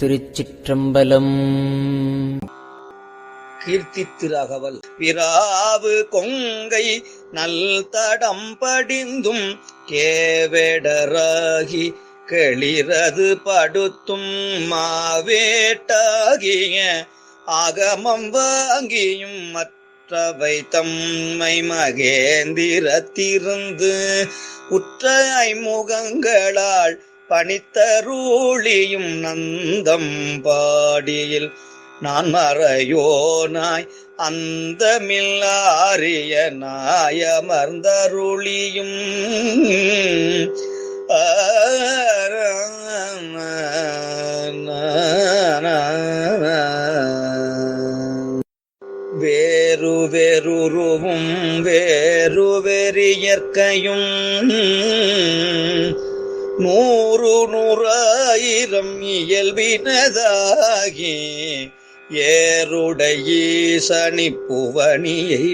திருச்சிற்றம்பலம். கீர்த்தி திராகவல் பிராவு கொங்கை நல் தடம் படிந்தும் கேவேடராகி களிரது படுத்தும் மாவேட்டாகிய ஆகமம் வாங்கியும் மற்றவை தம்மை மகேந்திரத்திருந்து உற்ற ஐமுகங்களால் பணித்தருளியும் நந்தம் பாடியில் நான் மறையோனாய் அந்த மில்லாரிய நாயமர்ந்தருளியும் வேறு வேறுருவும் வேறு வெறியற்கையும் நூறு நூறாயிரம் இயல்பினதாகி ஏருடைய சனிப்புவனியை புவனியை